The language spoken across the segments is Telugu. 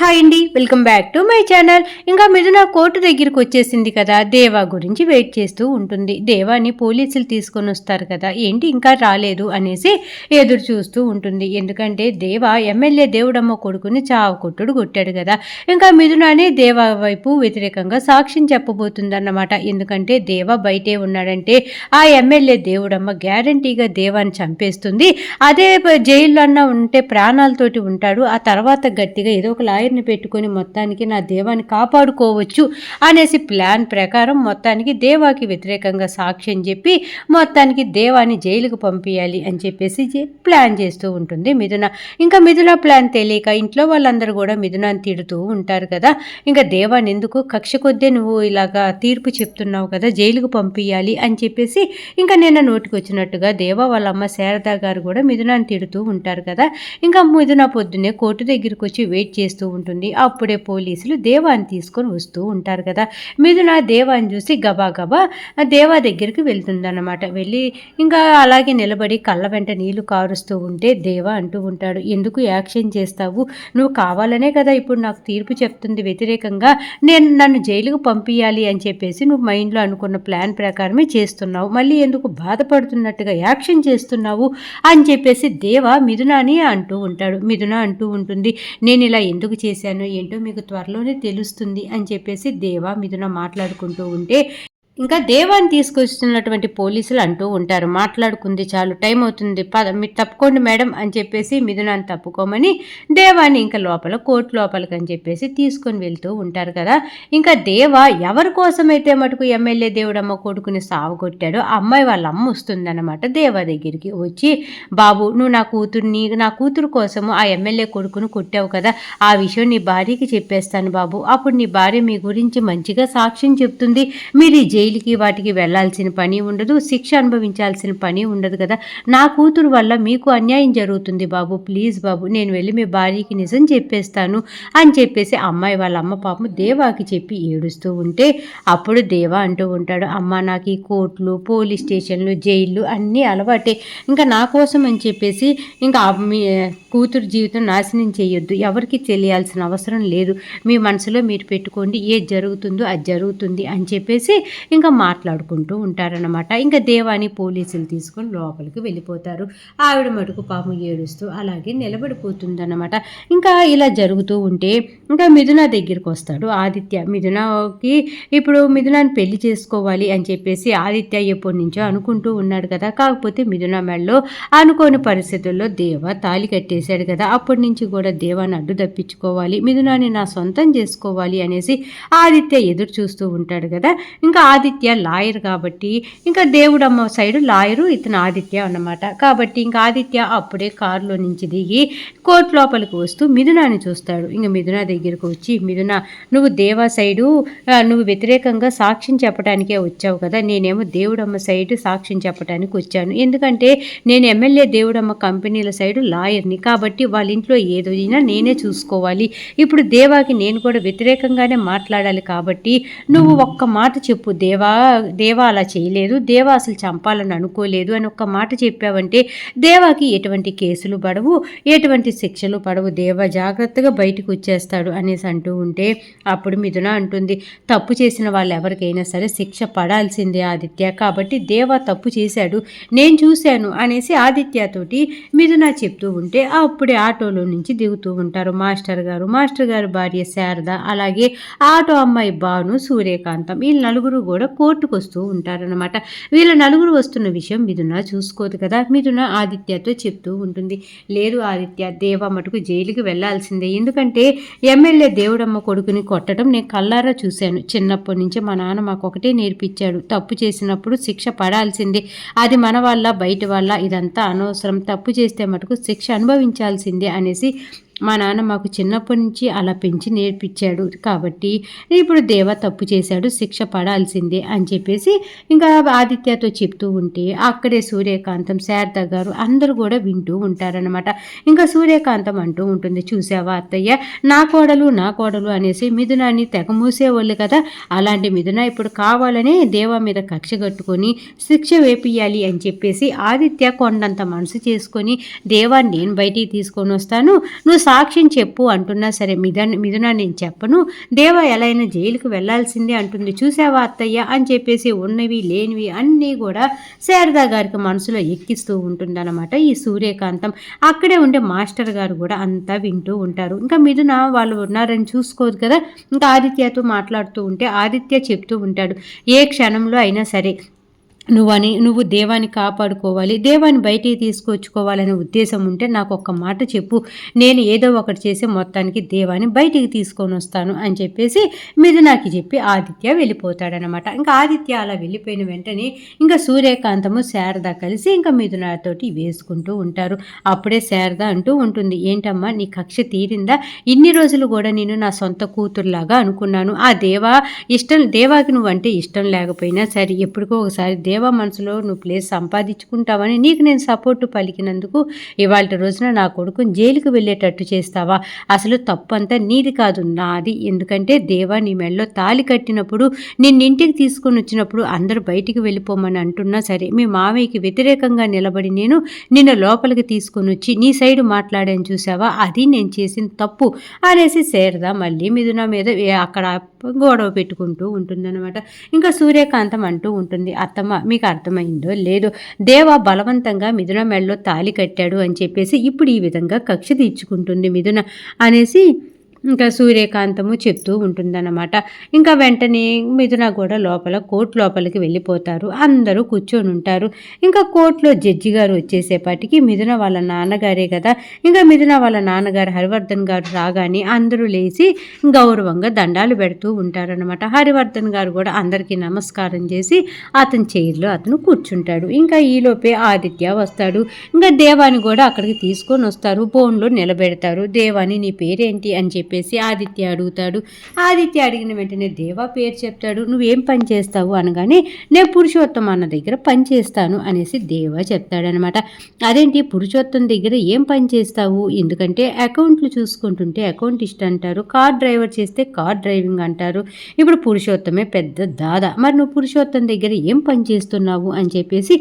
హాయ్ అండి welcome back to my channel. ఇంకా మిథున కోర్టు దగ్గరికి వచ్చేసింది కదా దేవా గురించి వెయిట్ చేస్తూ ఉంటుంది. దేవాని పోలీసులు తీసుకొని వస్తారు కదా ఏంటి ఇంకా రాలేదు అనేసి ఎదురు చూస్తూ ఉంటుంది. ఎందుకంటే దేవా ఎమ్మెల్యే దేవుడమ్మ కొడుకుని చావు కొట్టుడు కొట్టాడు కదా. ఇంకా మిథునానే దేవా వైపు వ్యతిరేకంగా సాక్ష్యం చెప్పబోతుందన్నమాట. ఎందుకంటే దేవా బయటే ఉన్నాడంటే ఆ ఎమ్మెల్యే దేవుడమ్మ గ్యారంటీగా దేవాన్ని చంపేస్తుంది. అదే జైల్లో అన్న ఉంటే ప్రాణాలతోటి ఉంటాడు. ఆ తర్వాత గట్టిగా ఏదో ఒక లాయర్ని పెట్టుకొని మొత్తానికి నా దేవాన్ని కాపాడుకోవచ్చు అనేసి ప్లాన్ ప్రకారం మొత్తానికి దేవాకి వ్యతిరేకంగా సాక్ష్యం చెప్పి మొత్తానికి దేవాన్ని జైలుకు పంపించాలి అని చెప్పేసి ప్లాన్ చేస్తూ ఉంటుంది మిథున. ఇంకా మిథున ప్లాన్ తెలియక ఇంట్లో వాళ్ళందరూ కూడా మిథునాన్ని తిడుతూ ఉంటారు కదా. ఇంకా దేవాన్ని ఎందుకు కక్ష కొద్దే నువ్వు ఇలాగా తీర్పు చెప్తున్నావు కదా జైలుకు పంపించాలి అని చెప్పేసి ఇంకా నిన్న నోటికి వచ్చినట్టుగా దేవా వాళ్ళ అమ్మ శారదా గారు కూడా మిథునాన్ని తిడుతూ ఉంటారు కదా. ఇంకా మిథున పొద్దున్నే కోర్టు దగ్గరికి వచ్చి వెయిట్ చేస్తూ ఉంటుంది. అప్పుడే పోలీసులు దేవాన్ని తీసుకొని వస్తూ ఉంటారు కదా. మిథున దేవాన్ని చూసి గబా గబా దేవా దగ్గరికి వెళ్తుందన్నమాట. వెళ్ళి ఇంకా అలాగే నిలబడి కళ్ళ వెంట నీళ్ళు కారుస్తూ ఉంటే దేవా అంటూ ఉంటాడు ఎందుకు యాక్షన్ చేస్తావు? నువ్వు కావాలనే కదా ఇప్పుడు నాకు తీర్పు చెప్తుంది వ్యతిరేకంగా. నేను నన్ను జైలుకు పంపించాలి అని చెప్పేసి నువ్వు మైండ్లో అనుకున్న ప్లాన్ ప్రకారమే చేస్తున్నావు. మళ్ళీ ఎందుకు బాధపడుతున్నట్టుగా యాక్షన్ చేస్తున్నావు? అని చెప్పేసి దేవ మిథునాని అంటూ ఉంటాడు. మిథున అంటూ ఉంటుంది నేను ఇలా ఎందుకు చేశాను ఏంటో మీకు త్వరలోనే తెలుస్తుంది అని చెప్పేసి దేవా మిథున మాట్లాడుకుంటూ ఉంటే ఇంకా దేవాన్ని తీసుకొస్తున్నటువంటి పోలీసులు అంటూ ఉంటారు. మాట్లాడుకుంది చాలు టైం అవుతుంది పద మీరు తప్పుకోండి మేడం అని చెప్పేసి మిథునాన్ని తప్పుకోమని దేవాన్ని ఇంకా లోపల కోర్టు లోపలికి అని చెప్పేసి తీసుకొని వెళ్తూ ఉంటారు కదా. ఇంకా దేవ ఎవరి కోసమైతే మటుకు ఎమ్మెల్యే దేవుడమ్మ కొడుకుని సావగొట్టాడో ఆ అమ్మాయి వాళ్ళ అమ్మ వస్తుందన్నమాట. దేవ దగ్గరికి వచ్చి బాబు నువ్వు నా కూతుర్ని నా కూతురు కోసము ఆ ఎమ్మెల్యే కొడుకును కొట్టావు కదా. ఆ విషయం నీ భార్యకి చెప్పేస్తాను బాబు. అప్పుడు నీ భార్య మీ గురించి మంచిగా సాక్ష్యం చెప్తుంది. మీరు ఈ జైలుకి వాటికి వెళ్ళాల్సిన పని ఉండదు శిక్ష అనుభవించాల్సిన పని ఉండదు కదా. నా కూతురు వల్ల మీకు అన్యాయం జరుగుతుంది బాబు. ప్లీజ్ బాబు నేను వెళ్ళి మీ భార్యకి నిజం చెప్పేస్తాను అని చెప్పేసి అమ్మాయి వాళ్ళ అమ్మ పాపం దేవాకి చెప్పి ఏడుస్తూ ఉంటే అప్పుడు దేవా అంటూ ఉంటాడు అమ్మ నాకు ఈ కోర్టులు పోలీస్ స్టేషన్లు జైళ్ళు అన్నీ అలవాటే. ఇంకా నా కోసం అని చెప్పేసి ఇంకా మీ కూతురు జీవితం నాశనం చేయొద్దు. ఎవరికి తెలియాల్సిన అవసరం లేదు. మీ మనసులో మీరు పెట్టుకోండి. ఏది జరుగుతుందో అది జరుగుతుంది అని చెప్పేసి ఇంకా మాట్లాడుకుంటూ ఉంటారనమాట ఇంకా దేవాని పోలీసులు తీసుకొని లోపలికి వెళ్ళిపోతారు. ఆవిడ మటుకు పాము ఏడుస్తూ అలాగే నిలబడిపోతుందన్నమాట. ఇంకా ఇలా జరుగుతూ ఉంటే ఇంకా మిథున దగ్గరికి వస్తాడు. ఆదిత్య మిథునకి ఇప్పుడు మిథునాన్ని పెళ్ళి చేసుకోవాలి అని చెప్పేసి ఆదిత్య ఎప్పటి నుంచో అనుకుంటూ ఉన్నాడు కదా. కాకపోతే మిథున మెడలో అనుకోని పరిస్థితుల్లో దేవ తాలి కట్టేశాడు కదా. అప్పటి నుంచి కూడా దేవాన్ని అడ్డు తప్పించుకోవాలి. మిథునాన్ని నా సొంతం చేసుకోవాలి అనేసి ఆదిత్య ఎదురు చూస్తూ ఉంటాడు కదా. ఇంకా ఆది ఆదిత్య లాయర్ కాబట్టి ఇంకా దేవుడమ్మ సైడు లాయరు ఇతను ఆదిత్య అన్నమాట. కాబట్టి ఇంకా ఆదిత్య అప్పుడే కారులో నుంచి దిగి కోర్టు లోపలికి వస్తూ మిథునాన్ని చూస్తాడు. ఇంకా మిథున దగ్గరకు వచ్చి మిథున నువ్వు దేవా సైడు నువ్వు వ్యతిరేకంగా సాక్ష్యం చెప్పడానికే వచ్చావు కదా. నేనేమో దేవుడమ్మ సైడు సాక్ష్యం చెప్పడానికి వచ్చాను. ఎందుకంటే నేను ఎమ్మెల్యే దేవుడమ్మ కంపెనీల సైడు లాయర్ని. కాబట్టి వాళ్ళ ఇంట్లో ఏదైనా నేనే చూసుకోవాలి. ఇప్పుడు దేవాకి నేను కూడా వ్యతిరేకంగానే మాట్లాడాలి కాబట్టి నువ్వు ఒక్క మాట చెప్పు దేవా. దేవా అలా చేయలేదు దేవా అసలు చంపాలని అనుకోలేదు అని ఒక్క మాట చెప్పావంటే దేవాకి ఎటువంటి కేసులు పడవు ఎటువంటి శిక్షలు పడవు దేవ జాగ్రత్తగా బయటకు వచ్చేస్తాడు అనేసి అంటూ ఉంటే అప్పుడు మిథున అంటుంది తప్పు చేసిన వాళ్ళు ఎవరికైనా సరే శిక్ష పడాల్సిందే ఆదిత్య కాబట్టి దేవ తప్పు చేశాడు నేను చూశాను అనేసి ఆదిత్యతోటి మిథున చెప్తూ ఉంటే అప్పుడే ఆటోలో నుంచి దిగుతూ ఉంటారు మాస్టర్ గారు. మాస్టర్ గారు భార్య శారద అలాగే ఆటో అమ్మాయి బాను సూర్యకాంతం వీళ్ళు నలుగురు కూడా కోర్టుకు వస్తూ ఉంటారనమాట వీళ్ళ నలుగురు వస్తున్న విషయం మిథున చూసుకోదు కదా. మిథున ఆదిత్యతో చెప్తూ ఉంటుంది. లేదు ఆదిత్య దేవ మటుకు జైలుకి వెళ్ళాల్సిందే ఎందుకంటే ఎమ్మెల్యే దేవుడమ్మ కొడుకుని కొట్టడం నేను కల్లారా చూశాను. చిన్నప్పటి నుంచి మా నాన్న మాకు ఒకటే నేర్పించాడు. తప్పు చేసినప్పుడు శిక్ష పడాల్సిందే. అది మన వల్ల బయట వల్ల ఇదంతా అనవసరం. తప్పు చేస్తే మటుకు శిక్ష అనుభవించాల్సిందే అనేసి మా నాన్న మాకు చిన్నప్పటి నుంచి అలా పెంచి నేర్పించాడు. కాబట్టి ఇప్పుడు దేవ తప్పు చేశాడు శిక్ష పడాల్సిందే అని చెప్పేసి ఇంకా ఆదిత్యతో చెప్తూ ఉంటే అక్కడే సూర్యకాంతం శారద గారు అందరూ కూడా వింటూ ఉంటారనమాట ఇంకా సూర్యకాంతం అంటూ ఉంటుంది చూసావా అత్తయ్య? నా కోడలు నా కోడలు అనేసి మిథునాన్ని తెగ మూసేవాళ్ళు కదా. అలాంటి మిథున ఇప్పుడు కావాలనే దేవ మీద కక్ష కట్టుకొని శిక్ష వేపియాలి అని చెప్పేసి ఆదిత్య కొండంత మనసు చేసుకొని దేవాన్ని నేను బయటికి తీసుకొని వస్తాను. నువ్వు సాక్ష్యం చెప్పు అంటున్నా సరే మిథన్ మిథున నేను చెప్పను. దేవ ఎలా అయినా జైలుకు వెళ్ళాల్సిందే అంటుంది. చూసావా అత్తయ్య? అని చెప్పేసి ఉన్నవి లేనివి అన్నీ కూడా శారదా గారికి మనసులో ఎక్కిస్తూ ఉంటుందన్నమాట ఈ సూర్యకాంతం. అక్కడే ఉండే మాస్టర్ గారు కూడా అంతా వింటూ ఉంటారు. ఇంకా మిథున వాళ్ళు ఉన్నారని చూసుకోదు కదా? ఇంకా ఆదిత్యతో మాట్లాడుతూ ఉంటే ఆదిత్య చెప్తూ ఉంటాడు. ఏ క్షణంలో అయినా సరే నువ్వని నువ్వు దేవాన్ని కాపాడుకోవాలి దేవాన్ని బయటికి తీసుకొచ్చుకోవాలనే ఉద్దేశం ఉంటే నాకు ఒక్క మాట చెప్పు. నేను ఏదో ఒకటి చేసి మొత్తానికి దేవాన్ని బయటికి తీసుకొని వస్తాను అని చెప్పేసి మీరు నాకు చెప్పి ఆదిత్య వెళ్ళిపోతాడనమాట ఇంకా ఆదిత్య అలా వెళ్ళిపోయిన వెంటనే ఇంకా సూర్యకాంతము శారద కలిసి ఇంకా మిథునాతోటి వేసుకుంటూ ఉంటారు. అప్పుడే శారద అంటూ ఉంటుంది ఏంటమ్మా నీ కక్ష తీరిందా? ఇన్ని రోజులు కూడా నేను నా సొంత కూతురులాగా అనుకున్నాను. ఆ దేవా ఇష్టం దేవాకి నువ్వంటే ఇష్టం లేకపోయినా సరే ఎప్పటికో ఒకసారి దేవ దేవ మనసులో నువ్వు ప్లేస్ సంపాదించుకుంటావని నీకు నేను సపోర్టు పలికినందుకు ఇవాళ రోజున నా కొడుకుని జైలుకు వెళ్ళేటట్టు చేస్తావా? అసలు తప్పు అంతా నీది కాదు నాది. ఎందుకంటే దేవ నీ మెళ్ళలో తాలి కట్టినప్పుడు నిన్నింటికి తీసుకొని వచ్చినప్పుడు అందరూ బయటికి వెళ్ళిపోమని అంటున్నా సరే మీ మామయ్యకి వ్యతిరేకంగా నిలబడి నేను నిన్ను లోపలికి తీసుకొని వచ్చి నీ సైడు మాట్లాడాను చూసావా అది నేను చేసిన తప్పు అనేసి సేరదా మళ్ళీ మీద నా మీద అక్కడ గొడవ పెట్టుకుంటూ ఉంటుందన్నమాట. ఇంకా సూర్యకాంతం అంటూ ఉంటుంది అత్తమ్మ మీకు అర్థమైందో లేదో దేవ బలవంతంగా మిథున మెళ్ళలో తాలి కట్టాడు అని చెప్పేసి ఇప్పుడు ఈ విధంగా కక్ష తీర్చుకుంటుంది మిథున అనేసి ఇంకా సూర్యకాంతము చెప్తూ ఉంటుందన్నమాట. ఇంకా వెంటనే మిథున కూడా లోపల కోర్టు లోపలికి వెళ్ళిపోతారు. అందరూ కూర్చొని ఉంటారు. ఇంకా కోర్టులో జడ్జి గారు వచ్చేసేపాటికి మిథున వాళ్ళ నాన్నగారే కదా. ఇంకా మిథున వాళ్ళ నాన్నగారు హరివర్ధన్ గారు రాగానే అందరూ లేచి గౌరవంగా దండాలు పెడుతూ ఉంటారనమాట హరివర్ధన్ గారు కూడా అందరికీ నమస్కారం చేసి అతని చైర్లో అతను కూర్చుంటాడు. ఇంకా ఈలోపే ఆదిత్య వస్తాడు. ఇంకా దేవాని కూడా అక్కడికి తీసుకొని వస్తారు. ఫోన్లో నిలబెడతారు. దేవాని నీ పేరేంటి? అని చెప్పి చెప్పేసి ఆదిత్య అడుగుతాడు. ఆదిత్య అడిగిన వెంటనే దేవా పేరు చెప్తాడు. నువ్వేం పని చేస్తావు అనగానే నేను పురుషోత్తం అన్న దగ్గర పని చేస్తాను అనేసి దేవా చెప్తాడనమాట. అదేంటి? పురుషోత్తం దగ్గర ఏం పని చేస్తావు? ఎందుకంటే అకౌంట్లు చూసుకుంటుంటే అకౌంట్ ఇష్టం అంటారు కార్ డ్రైవర్ చేస్తే కార్ డ్రైవింగ్ అంటారు. ఇప్పుడు పురుషోత్తమే పెద్ద దాదా. మరి నువ్వు పురుషోత్తం దగ్గర ఏం పని చేస్తున్నావు అని చెప్పేసి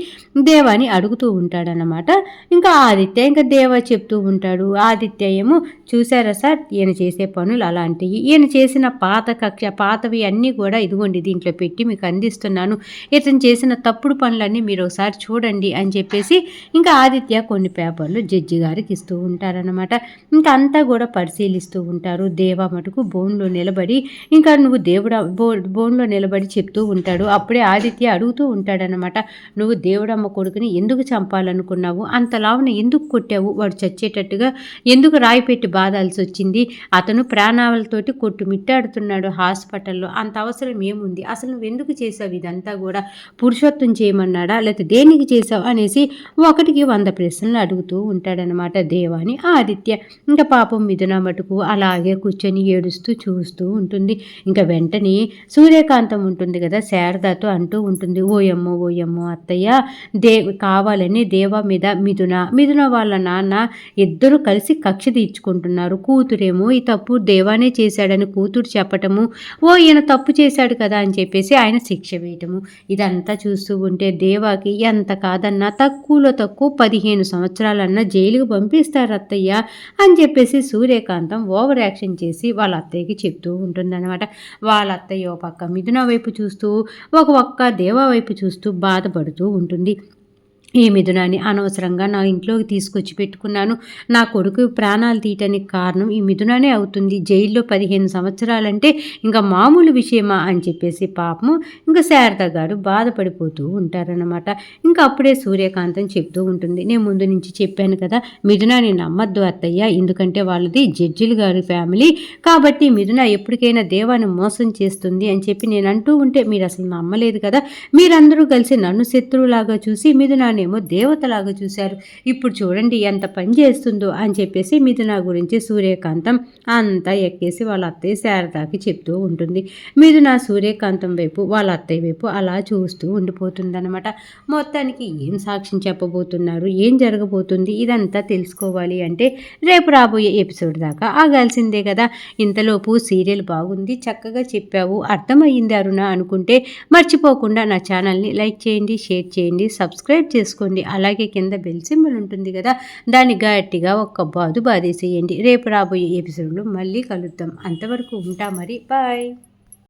దేవాని అడుగుతూ ఉంటాడనమాట. ఇంకా ఆదిత్య ఇంకా దేవా చెప్తూ ఉంటాడు. ఆదిత్య ఏమో చూసారా సార్? ఈయన చేసి చేసే పనులు అలాంటివి. ఈయన చేసిన పాత కక్ష పాతవి అన్నీ కూడా ఇదిగోండి దీంట్లో పెట్టి మీకు అందిస్తున్నాను. ఇతను చేసిన తప్పుడు పనులన్నీ మీరు ఒకసారి చూడండి అని చెప్పేసి ఇంకా ఆదిత్య కొన్ని పేపర్లు జడ్జి గారికి ఇస్తూ ఉంటారనమాట ఇంకా అంతా కూడా పరిశీలిస్తూ ఉంటారు. దేవా మటుకు బోన్లో నిలబడి ఇంకా నువ్వు దేవుడా బో బోన్లో నిలబడి చెప్తూ ఉంటాడు. అప్పుడే ఆదిత్య అడుగుతూ ఉంటాడనమాట నువ్వు దేవుడమ్మ కొడుకుని ఎందుకు చంపాలనుకున్నావు? అంతలావున ఎందుకు కొట్టావు? వాడు చచ్చేటట్టుగా ఎందుకు రాయి పెట్టి బాధాల్సి వచ్చింది అతను ప్రాణాలతోటి కొట్టుమిట్టాడుతున్నాడు హాస్పిటల్లో. అంత అవసరం ఏముంది? అసలు నువ్వు ఎందుకు చేసావు ఇదంతా కూడా? పురుషోత్తం చేయమన్నాడా? లేకపోతే దేనికి చేసావు అనేసి ఒకటికి వంద ప్రశ్నలు అడుగుతూ ఉంటాడనమాట దేవాని ఆదిత్య. ఇంకా పాపం మిథున మటుకు అలాగే కూర్చొని ఏడుస్తూ చూస్తూ ఉంటుంది. ఇంకా వెంటనే సూర్యకాంతం ఉంటుంది కదా శారదాతో అంటూ ఉంటుంది. ఓయమ్మో ఓయమ్మో అత్తయ్య దే కావాలని దేవ మీద మిథున. మిథున వాళ్ళ నాన్న ఇద్దరు కలిసి కక్ష తీర్చుకుంటున్నారు. కూతురేమో ఇత తప్పు దేవానే చేశాడని కూతురు చెప్పటము ఓ ఈయన తప్పు చేశాడు కదా అని చెప్పేసి ఆయన శిక్ష వేయటము. ఇదంతా చూస్తూ ఉంటే దేవాకి ఎంత కాదన్నా తక్కువలో తక్కువ పదిహేను సంవత్సరాలన్నా జైలుకు పంపిస్తారు అత్తయ్య అని చెప్పేసి సూర్యకాంతం ఓవర్ యాక్షన్ చేసి వాళ్ళ అత్తయ్యకి చెప్తూ ఉంటుందన్నమాట. వాళ్ళ అత్తయ్య ఓ పక్క మిథున వైపు చూస్తూ ఒక ఒక్క దేవా వైపు చూస్తూ బాధపడుతూ ఉంటుంది. ఈ మిథునాన్ని అనవసరంగా నా ఇంట్లోకి తీసుకొచ్చి పెట్టుకున్నాను. నా కొడుకు ప్రాణాలు తీయటానికి కారణం ఈ మిథునానే అవుతుంది. జైల్లో పదిహేను సంవత్సరాలంటే ఇంకా మామూలు విషయమా అని చెప్పేసి పాపము ఇంకా శారద గారు బాధపడిపోతూ ఉంటారనమాట ఇంకా అప్పుడే సూర్యకాంతం చెప్తూ ఉంటుంది. నేను ముందు నుంచి చెప్పాను కదా మిథునాని నమ్మద్దు అత్తయ్య. ఎందుకంటే వాళ్ళది జడ్జిలు గారి ఫ్యామిలీ. కాబట్టి మిథున ఎప్పటికైనా దేవాన్ని మోసం చేస్తుంది అని చెప్పి నేను అంటూ ఉంటే మీరు అసలు నమ్మలేదు కదా. మీరందరూ కలిసి నన్ను శత్రువులాగా చూసి మిథునాన్ని నన్నేమో దేవతలాగా చూశారు. ఇప్పుడు చూడండి ఎంత పని చేస్తుందో అని చెప్పేసి మిథున గురించి సూర్యకాంతం అంతా ఎక్కేసి వాళ్ళ అత్తయ్య శారదాకి చెప్తూ ఉంటుంది. మిథున సూర్యకాంతం వైపు వాళ్ళ అత్తయ్య వైపు అలా చూస్తూ ఉండిపోతుందన్నమాట. మొత్తానికి ఏం సాక్ష్యం చెప్పబోతున్నారు? ఏం జరగబోతుంది? ఇదంతా తెలుసుకోవాలి అంటే రేపు రాబోయే ఎపిసోడ్ దాకా ఆగాల్సిందే కదా. ఇంతలోపు సీరియల్ బాగుంది చక్కగా చెప్పావు అర్థమయ్యింది అరుణ అనుకుంటే మర్చిపోకుండా నా ఛానల్ని లైక్ చేయండి షేర్ చేయండి సబ్స్క్రైబ్ చేసుకోండి. వేసుకోండి. అలాగే కింద బెల్ సింబల్ ఉంటుంది కదా దాన్ని గట్టిగా ఒక్క బాదు బాధేసేయండి రేపు రాబోయే ఎపిసోడ్లో మళ్ళీ కలుద్దాం. అంతవరకు ఉంటా మరి. బాయ్.